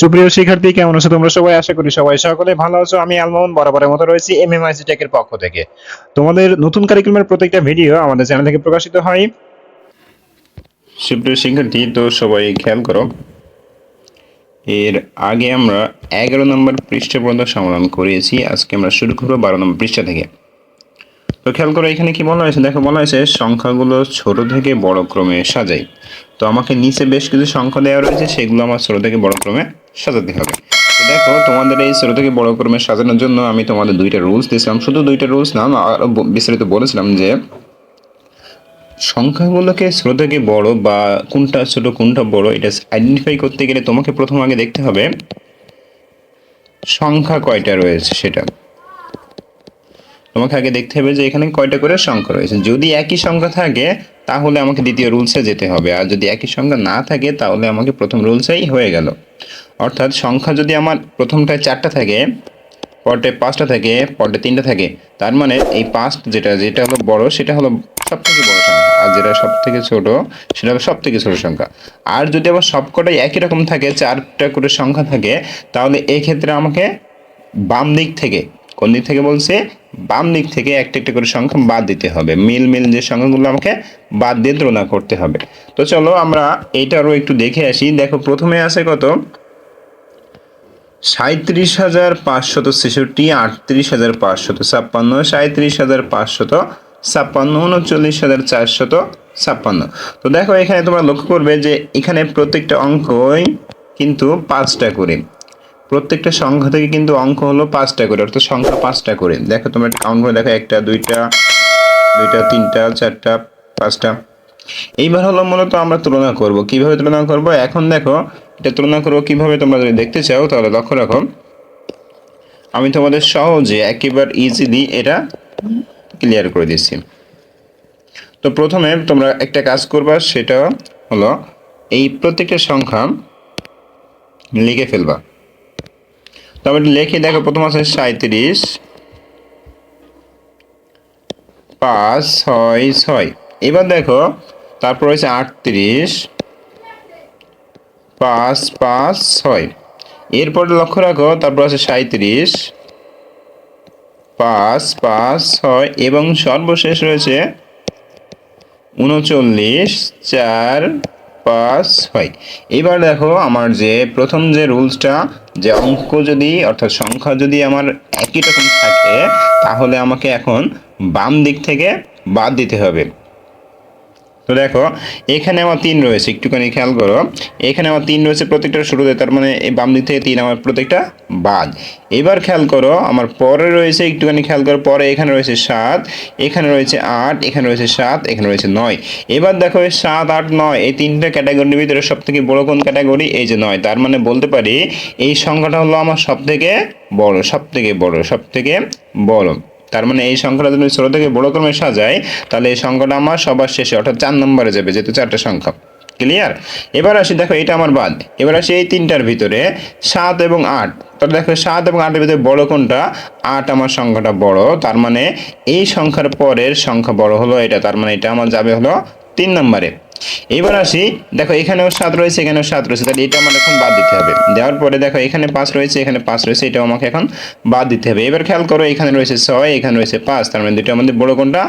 সুপ্রিয় শিক্ষার্থী, কেমন আছো তোমরা সবাই? আশা করি সবাই সকলে ভালো আছো। আমি আলমোহন, বরাবরের মতো রয়েছি এম এম এমএমআইসি টেকের পক্ষ থেকে। তোমাদের নতুন কারিকুলামের প্রত্যেকটা ভিডিও আমাদের চ্যানেল থেকে প্রকাশিত হয়। সুপ্রিয় শিক্ষার্থী, তো সবাই খেয়াল করো, এর আগে আমরা এগারো নম্বর পৃষ্ঠা পর্যন্ত সমাধান করিয়েছি আজকে আমরা শুরু করব বারো নম্বর পৃষ্ঠা থেকে। তো খেয়াল করো, এখানে কি বলা হয়েছে? দেখো, বলা হয়েছে, সংখ্যাগুলো ছোট থেকে বড় ক্রমে সাজাই। তো আমাকে নিচে বেশ কিছু সংখ্যা দেওয়া রয়েছে, সেগুলো আমার ছোট থেকে বড় ক্রমে সাজাতে হবে। দেখো, তোমাদের এই ছোট থেকে বড় ক্রমে সাজানোর জন্য আমি তোমাদের দুইটা রুলস দিয়েছিলাম। শুধু দুইটা রুলস না আরও ব- বিস্তারিত বলেছিলাম যে সংখ্যাগুলোকে ছোট থেকে বড় বা কোনটা ছোট, কোনটা বড়, এটা আইডেন্টিফাই করতে গেলে তোমাকে প্রথম আগে দেখতে হবে, সংখ্যা কয়টা রয়েছে সেটা। তোমাকে আগে দেখতে হবে যে এখানে কয়টা করে সংখ্যা রয়েছে। যদি একই সংখ্যা থাকে, তাহলে আমাকে দ্বিতীয় রুলসে যেতে হবে। আর যদি একই সংখ্যা না থাকে, তাহলে আমাকে প্রথম রুলসেই হয়ে গেল। অর্থাৎ সংখ্যা যদি আমার প্রথমটায় চারটা থাকে, পরটে পাঁচটা থাকে, পরটে তিনটা থাকে, তার মানে এই পাঁচ যেটা যেটা হলো বড়, সেটা হলো সব থেকে বড় সংখ্যা। আর যেটা সব থেকে ছোট, সেটা হলো সব থেকে ছোট সংখ্যা। আর যদি আবার সবকটাই একই রকম থাকে, চারটা করে সংখ্যা থাকে, তাহলে এই ক্ষেত্রে আমাকে বাম দিক থেকে কোন দিক থেকে বলছে? বাম দিক থেকে একটা একটা করে সংখ্যা বাদ দিতে হবে। মিল মিল যে সংখ্যাগুলো আমাকে বাদ দিয়ে তুলনা করতে হবে। তো চলো আমরা এইটারও একটু দেখে আসি। দেখো, প্রথমে আছে কত? সাঁত্রিশ হাজার পাঁচশত ছেষট্টি, আটত্রিশ হাজার পাঁচশত ছাপ্পান্ন সাঁত্রিশ হাজার পাঁচশত ছাপ্পান্ন উনচল্লিশ হাজার চারশত ছাপ্পান্ন। তো দেখো, এখানে তোমরা লক্ষ্য করবে যে এখানে প্রত্যেকটা অঙ্কই কিন্তু পাঁচটা করে। প্রত্যেকটা সংখ্যা থেকে কিন্তু অঙ্ক হলো পাঁচটা করে, অর্থাৎ সংখ্যা পাঁচটা করে। দেখো তোমরা কাউন্ট করে দেখো, একটা, দুইটা দুইটা, তিনটা, চারটা, পাঁচটা। এইবার হলো মূলত আমরা তুলনা করব। কীভাবে তুলনা করব? এখন দেখো, এটা তুলনা করব কীভাবে তোমরা যদি দেখতে চাও, তাহলে লক্ষ্য রাখো। আমি তোমাদের সহজে একেবারে ইজিলি এটা ক্লিয়ার করে দিচ্ছি। তো প্রথমে তোমরা একটা কাজ করবা, সেটা হলো এই প্রত্যেকটা সংখ্যা লিখে ফেলবা। তবে লেখে দেখো, প্রথম আছে সাঁত্রিশ পাঁচ, ছয় ছয়। এবার দেখো, তারপর হয়েছে আটত্রিশ। পাঁচ পাঁচ, ছয়। এরপর লক্ষ্য রাখো, তারপর আছে সাঁত্রিশ পাঁচ পাঁচ, ছয় এবং সর্বশেষ রয়েছে উনচল্লিশ, চার পাঁচ হয় এবার দেখো আমার যে প্রথম যে রুলসটা, যে অঙ্ক যদি, অর্থাৎ সংখ্যা যদি আমার একই রকম থাকে, তাহলে আমাকে এখন বাম দিক থেকে বাদ দিতে হবে। তো দেখো, এখানে আমার তিন রয়েছে, একটুখানি খেয়াল করো। এখানে আমার তিন রয়েছে প্রত্যেকটা শুরুতে, তার মানে এই বাম দিক থেকে তিন আমার প্রত্যেকটা বাদ। এবার খেয়াল করো, আমার পরে রয়েছে, একটুখানি খেয়াল করো, পরে এখানে রয়েছে সাত, এখানে রয়েছে আট, এখানে রয়েছে সাত, এখানে রয়েছে নয়। এবার দেখো, এই সাত, আট, নয়, এই তিনটা ক্যাটাগরির ভিতরে সব থেকে বড় কোন ক্যাটাগরি? এই যে নয়। তার মানে বলতে পারি, এই সংখ্যাটা হলো আমার সব থেকে বড় সব থেকে বড় সব থেকে বড়। তার মানে এই সংখ্যাটা যদি ছোট থেকে বড় ক্রমে সাজাই তাহলে এই সংখ্যাটা আমার সবার শেষে, অর্থাৎ চার নম্বরে যাবে, যেহেতু চারটা সংখ্যা। ক্লিয়ার এবার আসি, দেখো এটা আমার বাদ। এবার আসি এই তিনটার ভিতরে, সাত এবং আট। তাহলে দেখো, সাত এবং আটের ভিতরে বড় কোনটা? আট আমার সংখ্যাটা বড়, তার মানে এই সংখ্যার পরের সংখ্যা বড় হলো এটা, তার মানে এটা আমার যাবে হলো তিন নম্বরে। এবার আসি, দেখো এখানেও সাত রয়েছে, এখানেও সাত রয়েছে, তাহলে এটা আমার এখন বাদ দিতে হবে। দেওয়ার পরে দেখো এখানে পাঁচ রয়েছে, এখানে পাঁচ রয়েছে, এটাও আমাকে এখন বাদ দিতে হবে। এবার খেয়াল করো, এখানে রয়েছে ছয়, এখানে রয়েছে পাঁচ, তার মানে দুটো আমাদের বড় কোনটা?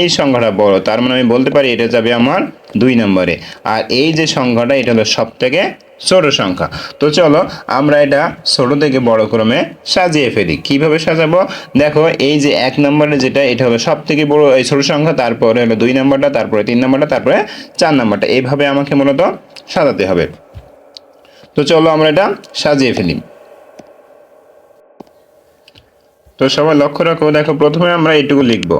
এই সংখ্যাটা বড়, তার মানে আমি বলতে পারি এটা যাবে আমার দুই নম্বরে। আর এই যে সংখ্যাটা, এটা হলো সব থেকে ছোট সংখ্যা। তো চলো, আমরা এটা ছোট থেকে বড় ক্রমে সাজিয়ে ফেলি। কীভাবে সাজাবো? দেখো, এই যে এক নম্বরে যেটা, এটা হলো সব থেকে বড় এই ছোট সংখ্যা, তারপরে হলো দুই নম্বরটা, তারপরে তিন নম্বরটা, তারপরে চার নম্বরটা। এইভাবে আমাকে মূলত সাজাতে হবে। তো চলো, আমরা এটা সাজিয়ে ফেলি। তো সবাই লক্ষ্য রাখো, দেখো প্রথমে আমরা এটুকু লিখব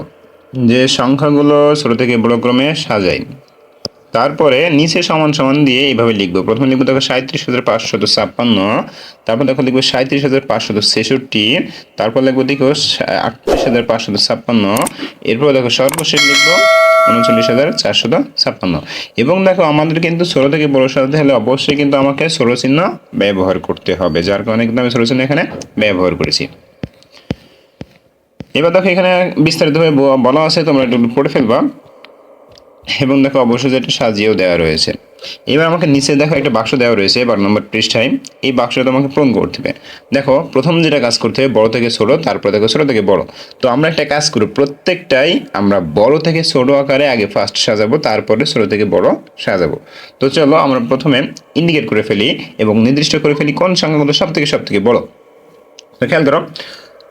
যে সংখ্যাগুলো ছোট থেকে বড় ক্রমে সাজাই। তারপরে নিচে সমান সমান দিয়ে এইভাবে লিখব। প্রথমে লিখব দেখো সাঁত্রিশ হাজার পাঁচশত ছাপ্পান্ন, তারপর দেখো লিখব সাঁত্রিশ হাজার পাঁচশত ছেষট্টি, তারপর লিখব দেখো আটত্রিশ হাজার পাঁচশত ছাপ্পান্ন, এরপর দেখো সর্বশেষ লিখব উনচল্লিশ হাজার চারশত ছাপ্পান্ন। এবং দেখো আমাদের কিন্তু ষোলো থেকে বড় সাজাতে হলে অবশ্যই কিন্তু আমাকে ষোলো চিহ্ন ব্যবহার করতে হবে, যার কারণে কিন্তু আমি ষোলো চিহ্ন এখানে ব্যবহার করেছি। এবার দেখো এখানে বিস্তারিতভাবে বলা আছে, তোমরা একটু পড়ে ফেলবা। এবং দেখো অবশ্যই যেটা সাজিয়েও দেওয়া রয়েছে। এবার আমাকে নিচে দেখো একটা বাক্স দেওয়া রয়েছে বারো নম্বর পৃষ্ঠায় এই বাক্সটা তোমাকে পূরণ করতে হবে। দেখো, প্রথম যেটা কাজ করতে হবে, বড় থেকে ছোট তারপর দেখো ছোট থেকে বড়। তো আমরা একটা কাজ করি, প্রত্যেকটাই আমরা বড় থেকে ছোট আকারে আগে ফার্স্ট সাজাবো, তারপরে ছোট থেকে বড় সাজাবো। তো চলো, আমরা প্রথমে ইন্ডিকেট করে ফেলি এবং নির্দিষ্ট করে ফেলি কোন সংখ্যাগুলো সব থেকে সব থেকে বড়। তো খেয়াল করো,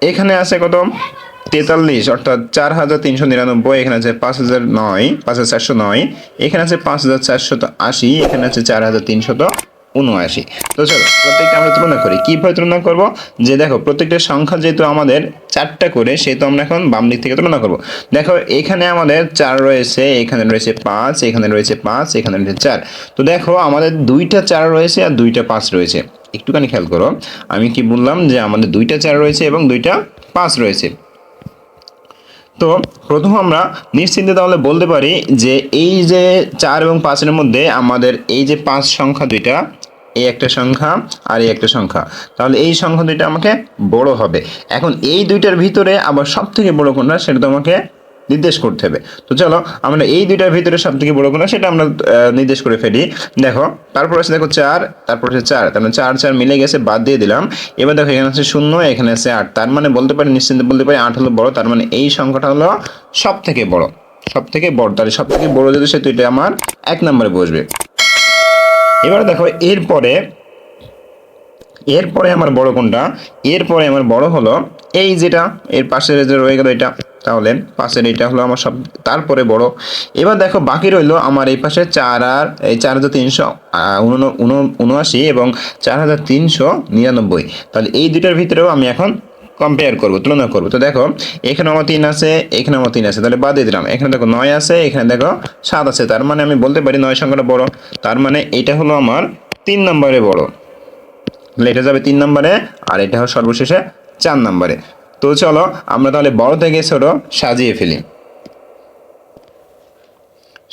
এখানে আছে কত? তেতাল্লিশ, অর্থাৎ চার হাজার তিনশো নিরানব্বই, এখানে আছে পাঁচ হাজার নয়, পাঁচ হাজার চারশো নয়, এখানে আছে পাঁচ হাজার চারশত আশি, এখানে আছে চার হাজার তিনশত উনআশি। তো চলো, প্রত্যেকটা আমরা তুলনা করি। কীভাবে তুলনা করব? যে দেখো, প্রত্যেকটা সংখ্যা যেহেতু আমাদের চারটা করে, সেহেতু আমরা এখন বাম দিক থেকে তুলনা করব। দেখো, এখানে আমাদের চার রয়েছে, এখানে রয়েছে পাঁচ, এখানে রয়েছে পাঁচ, এখানে রয়েছে চার। তো দেখো, আমাদের দুইটা চার রয়েছে আর দুইটা পাঁচ রয়েছে। একটুখানি খেয়াল করো। আমি কি বললাম যে আমাদের দুইটা চার রয়েছে এবং দুইটা পাঁচ রয়েছে। তো প্রথম আমরা নিশ্চিন্তে তাহলে বলতে পারি যে এই যে চার এবং পাঁচের মধ্যে আমাদের এই যে পাঁচ সংখ্যা দুইটা, এই একটা সংখ্যা আর এই একটা সংখ্যা, তাহলে এই সংখ্যা দুইটা আমাকে বড় হবে। এখন এই দুইটার ভিতরে আবার সব থেকে বড় কোনটা সেটা তোমাকে নির্দেশ করতে হবে। তো চলো, আমরা এই দুইটার ভিতরে সব থেকে বড় কোনটা সেটা আমরা নির্দেশ করে ফেলি। দেখো, তারপর আছে দেখো চার, তারপর আছে চার। তার মানে চার চার মিলে গেছে, বাদ দিয়ে দিলাম। এবার দেখো এখানে আছে শূন্য, এখানে আছে আট। তার মানে বলতে পারি, নিশ্চিন্তে বলতে পারি আট হলো বড়। তার মানে এই সংখ্যাটা হলো সব থেকে বড় সব থেকে বড়। তাহলে সব থেকে বড় যদি সেটা এটা আমার এক নম্বরে বসবে। এবারে দেখো, এরপরে এরপরে আমার বড় কোনটা? এরপরে আমার বড় হলো এই যেটা, এর পাশে রয়ে গেল এটা। তাহলে পাশের এটা হলো আমার সব, তারপরে বড়। এবার দেখো বাকি রইল আমার এই পাশে চার আর, এই চার হাজার তিনশো উনআশি এবং চার হাজার তিনশো নিরানব্বই। তাহলে এই দুটার ভিতরেও আমি এখন কম্পেয়ার করব, তুলনা করব। তো দেখো, এখানে আমার তিন আছে, এখানে আমার তিন আছে, তাহলে বাদ দিয়ে দিলাম। এখানে দেখো নয় আছে, এখানে দেখো সাত আছে। তার মানে আমি বলতে পারি নয় সংখ্যাটা বড়। তার মানে এটা হলো আমার তিন নম্বরে বড়। তাহলে এটা যাবে তিন নম্বরে, আর এটা হবে সর্বশেষে চার নম্বরে। তো চলো, আমরা তাহলে বড় থেকে ছোট সাজিয়ে ফেলি।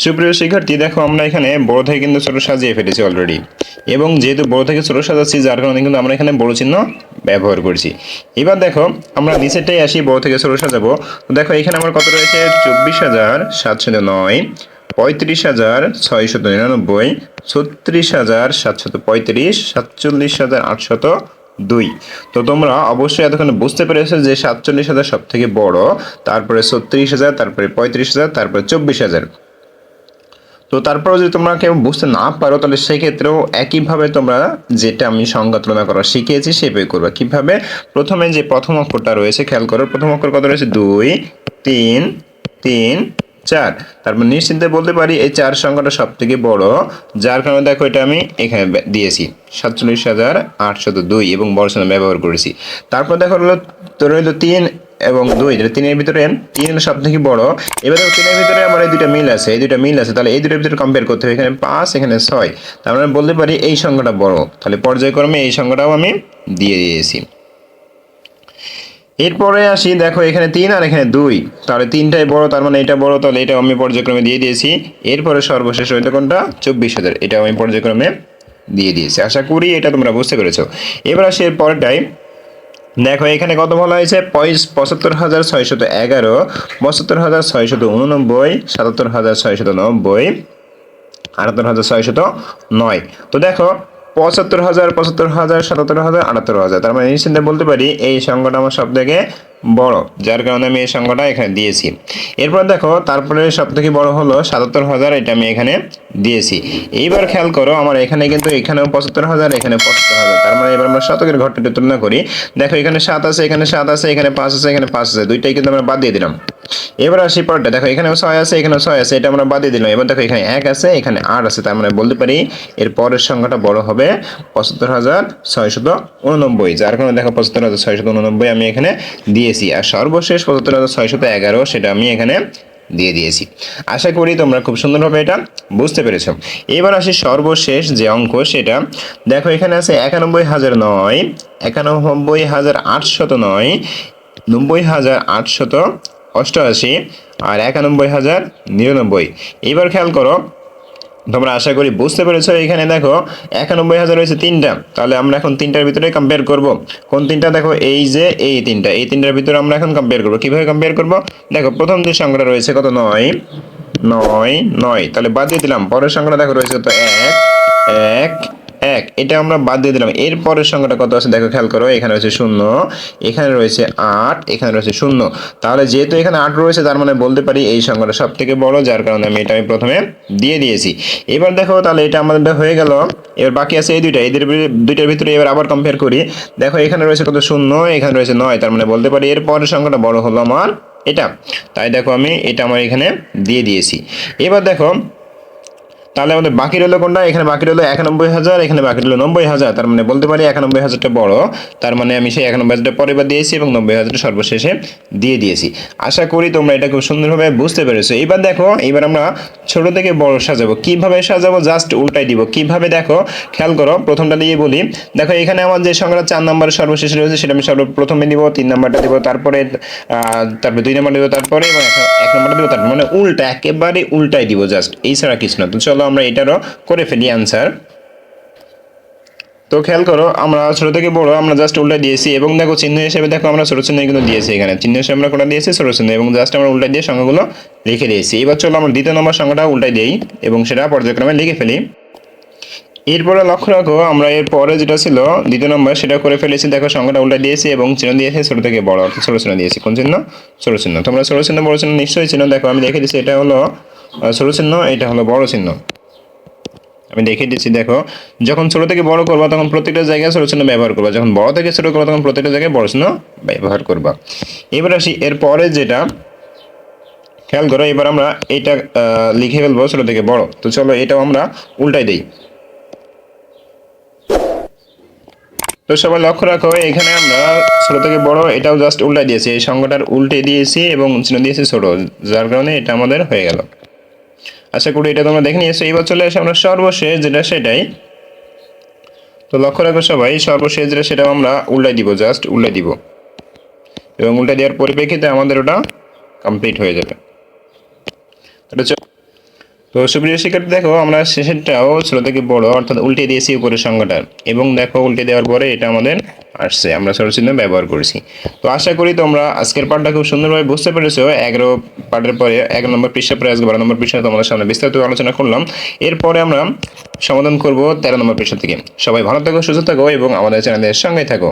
সুপ্রিয় শিক্ষার্থী, দেখো আমরা এখানে বড় থেকে কিন্তু ছোট সাজিয়ে ফেলেছি অলরেডি এবং যেহেতু বড় থেকে ছোট সাজাচ্ছি, যার কারণে কিন্তু আমরা এখানে বড় চিহ্ন ব্যবহার করছি। এবার দেখো, আমরা নিচেরটাই আসি, বড় থেকে ছোট সাজাবো। দেখো, এখানে আমার কত রয়েছে? চব্বিশ হাজার সাতশত নয় পঁয়ত্রিশ হাজার ছয়শত নিরানব্বই, ছত্রিশ হাজার সাতশত পঁয়ত্রিশ, সাতচল্লিশ হাজার আটশত দুই। তো তোমরা অবশ্যই এতক্ষণ বুঝতে পেরেছ যে সাতচল্লিশ হাজার সব থেকে বড়, তারপরে ছত্রিশ হাজার, তারপরে পঁয়ত্রিশ হাজার, তারপরে চব্বিশ হাজার। তো তারপরেও যদি তোমরা কেউ বুঝতে না পারো, তাহলে সেক্ষেত্রেও একইভাবে তোমরা যেটা আমি সংখ্যা তুলনা করা শিখিয়েছি সেভাবে করবে। কীভাবে? প্রথমে যে প্রথম অক্ষরটা রয়েছে, খেয়াল করো, প্রথম অক্ষর কত রয়েছে? দুই, তিন তিন চার। তারপর নিশ্চিন্তে বলতে পারি এই চার সংখ্যাটা সব থেকে বড়, যার কারণে দেখো এটা আমি এখানে দিয়েছি। সাতচল্লিশ হাজার আটশত দুই এবং বড় সংখ্যা ব্যবহার করেছি। তারপর দেখো হলো তোর রইল তিন এবং দুই যেটা তিনের ভিতরে তিন হলো সব থেকে বড়। এবার তিনের ভিতরে আমার এই দুইটা মিল আছে, এই দুইটা মিল আছে, তাহলে এই দুটোর ভিতরে কম্পেয়ার করতে হবে, এখানে পাঁচ, এখানে ছয়। তার মানে বলতে পারি এই সংখ্যাটা বড়। তাহলে পর্যায়ক্রমে এই সংখ্যাটাও আমি দিয়ে দিয়েছি। এরপরে আসি, দেখো এখানে তিন আর এখানে দুই। তাহলে তিনটাই বড়, তার মানে এটা বড়, তাহলে এটা আমি পর্যায়ক্রমে দিয়ে দিয়েছি। এরপরে সর্বশেষ হইতে কোনটা? চব্বিশ হাজার এটা আমি পর্যায়ক্রমে দিয়ে দিয়েছি। আশা করি এটা তোমরা বুঝতে পেরেছ। এবার আসি এর পরেরটাই। দেখো, এখানে কত বলা হয়েছে? পঁচাত্তর হাজার ছয়শত এগারো, পঁচাত্তর হাজার ছয়শত উননব্বই, সাতাত্তর হাজার ছয়শত নব্বই, আটাত্তর হাজার ছয়শত নয়। তো দেখো পঁচাত্তর হাজার পঁচাত্তর হাজার, সাতাত্তর হাজার, আটাত্তর হাজার। তার মানে নিশ্চিন্তে বলতে পারি, এই সংখ্যাটা আমার সব থেকে বড়, যার কারণে আমি এই সংখ্যাটা এখানে দিয়েছি। এরপর দেখো, তারপরে সব থেকে বড় হলো সাতাত্তর হাজার, এটা আমি এখানে দিয়েছি। এইবার খেয়াল করো, আমার এখানে কিন্তু এখানেও পঁচাত্তর হাজার, এখানে পঁচাত্তর হাজার। তার মানে এবার আমরা শতকের ঘরটা তুলনা করি। দেখো, এখানে সাত আছে, এখানে সাত আছে, এখানে পাঁচ আছে, এখানে পাঁচ আছে। দুইটাই কিন্তু আমরা বাদ দিয়ে দিলাম। এবার আসি পরটা দেখো, এখানেও ছয় আছে, এখানেও ছয় আছে, এটা আমরা বাদ দিয়ে দিলাম। এবার দেখো, এখানে এক আছে, এখানে আট আছে। তার মানে বলতে পারি, এর পরের সংখ্যাটা বড় হবে পঁচাত্তর হাজার ছয়শত উননব্বই। যার কারণে দেখো, পঁচাত্তর হাজার ছয়শত উননব্বই আমি এখানে দিয়েছি। আর সর্বশেষ পঁচাত্তর হাজার ছয়শত এগারো, সেটা আমি এখানে দিয়ে দিয়েছি। আশা করি তোমরা খুব সুন্দরভাবে এটা বুঝতে পেরেছ। এবার আসি সর্বশেষ যে অঙ্ক, সেটা দেখো এখানে আছে একানব্বই হাজার নয়, একানব্বই হাজার আটশত নয়, নব্বই হাজার আটশত অষ্টআশি, আর একানব্বই হাজার নিরানব্বই। এবার খেয়াল করো তোমরা আশা করি বুঝতে পেরেছ, এখানে দেখো একানব্বই হাজার রয়েছে তিনটা। তাহলে আমরা এখন তিনটার ভিতরে কম্পেয়ার করব। কোন তিনটা? দেখো এই যে এই তিনটা। এই তিনটার ভিতরে আমরা এখন কম্পেয়ার করব। কীভাবে কম্পেয়ার করব? দেখো, প্রথম যে সংখ্যাটা রয়েছে কত? নয়। নয় নয়। তাহলে বাদ দিয়ে দিলাম। পরের সংখ্যাটা দেখো রয়েছে তো এক। এক এক, এটা আমরা বাদ দিয়ে দিলাম। এর পরের সংখ্যাটা কত আছে? দেখো, খেয়াল করো, এখানে রয়েছে শূন্য, এখানে রয়েছে আট, এখানে রয়েছে শূন্য। তাহলে যেহেতু এখানে আট রয়েছে, তার মানে বলতে পারি এই সংখ্যাটা সব থেকে বড়, যার কারণে আমি এটা আমি প্রথমে দিয়ে দিয়েছি। এবার দেখো, তাহলে এটা আমাদের হয়ে গেল। এবার বাকি আছে এই দুইটা, এদের দুইটার ভিতরে এবার আবার কম্পেয়ার করি। দেখো, এখানে রয়েছে কত? শূন্য, এখানে রয়েছে নয়, তার মানে বলতে পারি এর পরের সংখ্যাটা বড় হলো আমার এটা। তাই দেখো, আমি এটা আমার এখানে দিয়ে দিয়েছি। এবার দেখো তাহলে আমাদের বাকি রইল কোনটা? এখানে বাকি রইল একানব্বই হাজার, এখানে বাকি রইল নব্বই হাজার। তার মানে বলতে পারি একানব্বই হাজারটা বড়। তার মানে আমি সেই একানব্বই হাজারটা পরে বার দিয়েছি এবং নব্বই হাজারটা সর্বশেষে দিয়ে দিয়েছি। আশা করি তোমরা এটা খুব সুন্দরভাবে বুঝতে পেরেছ। এবার দেখো এবার আমরা ছোট থেকে বড় সাজাবো। কীভাবে সাজাবো? জাস্ট উল্টাই দিব। কীভাবে দেখো? খেয়াল করো, প্রথমটা দিয়ে বলি। দেখো, এখানে আমার যে সংখ্যাটা চার নাম্বার সর্বশেষে রয়েছে, সেটা আমি সর্বপ্রথমে দিব, তিন নাম্বারটা দিব, তারপরে তারপরে দুই নাম্বার দিব, তারপরে, এবং এক- এক নাম্বারটা দিব, তারপরে। মানে উল্টা, একেবারে উল্টাই দিব জাস্ট। এই ছাড়া কিছু না। তো চলো আমরা এটারও করে ফেলি অ্যান্সার তো খেয়াল করো, আমরা ছোটো থেকে বড়, আমরা জাস্ট উল্টা দিয়েছি এবং দেখো চিহ্ন হিসেবে দেখো আমরা ছোটো চিহ্ন কিন্তু দিয়েছি এখানে। চিহ্ন হিসেবে আমরা কোনটা দিয়েছি? ছোটো চিহ্ন এবং জাস্ট আমরা উল্টা দিয়ে সংখ্যাগুলো লিখে দিয়েছি। এবার চলো আমরা দ্বিতীয় নম্বর সংখ্যাটা উল্টাই দিই এবং সেটা পর্যায়ক্রমে লিখে ফেলি। এরপরে লক্ষ্য রাখো, আমরা এর পরে যেটা ছিল, দ্বিতীয় নম্বর, সেটা করে ফেলেছি, দেখো সংখ্যাটা উল্টা দিয়েছি এবং চিহ্ন দিয়েছি, ছোট থেকে বড় অর্থাৎ ছোট চিহ্ন দিয়েছি। কোন চিহ্ন? ছোট চিহ্ন। তোমরা ছোট চিহ্ন, বড় চিহ্ন নিশ্চয়ই চিহ্ন দেখো, আমি দেখে দিচ্ছি, এটা হলো ছোট চিহ্ন, এটা হলো বড় চিহ্ন। আমি দেখে দিচ্ছি, দেখো, যখন ছোট থেকে বড় করবা, তখন প্রত্যেকটা জায়গায় ছোট চিহ্ন ব্যবহার করবা। যখন বড় থেকে ছোট করবা, তখন প্রত্যেকটা জায়গায় বড় চিহ্ন ব্যবহার করবা। এবার আসি, এর পরে যেটা, খেয়াল করো, এবার আমরা এটা লিখে ফেলব ছোট থেকে বড়। তো চলো, এটাও আমরা উল্টাই দিই। তো সবাই লক্ষ্য রাখো, এখানে আমরা ছোট থেকে বড়, এটাও জাস্ট উল্টাই দিয়েছি। এই সংখ্যাটার উল্টে দিয়েছি এবং চিহ্ন দিয়েছি ছোট, যার কারণে এটা আমাদের হয়ে গেল। আশা করি এটা তোমরা দেখে নিয়েছো। এবার চলে আসে আমরা সর্বশেষ, যেটা সেটাই। তো লক্ষ্য রাখো সবাই, সর্বশেষ যেটা সেটাও আমরা উল্টাই দিব জাস্ট উল্টাই দিব। এবং উল্টাই দেওয়ার পরিপ্রেক্ষিতে আমাদের ওটা কমপ্লিট হয়ে যাবে। এটা তো সুপ্রিয় শিক্ষার্থী, দেখো, আমরা শেষেরটাও ছোট থেকে বড়, অর্থাৎ উল্টে দিয়েছি উপরের সংখ্যাটা। এবং দেখো, উল্টে দেওয়ার পরে এটা আমাদের আসছে, আমরা ছোট চিহ্ন ব্যবহার করেছি। তো আশা করি তোমরা আজকের পাঠটা খুব সুন্দরভাবে বুঝতে পেরেছ। এগারো পাঠের পরে এক নম্বর পৃষ্ঠা পরে আজকে বারো নম্বর পৃষ্ঠা তোমাদের সামনে বিস্তারিত আলোচনা করলাম। এরপরে আমরা সমাধান করব তেরো নম্বর পৃষ্ঠা থেকে। সবাই ভালো থাকো, সুস্থ থাকো এবং আমাদের চ্যানেলের সঙ্গে থাকো।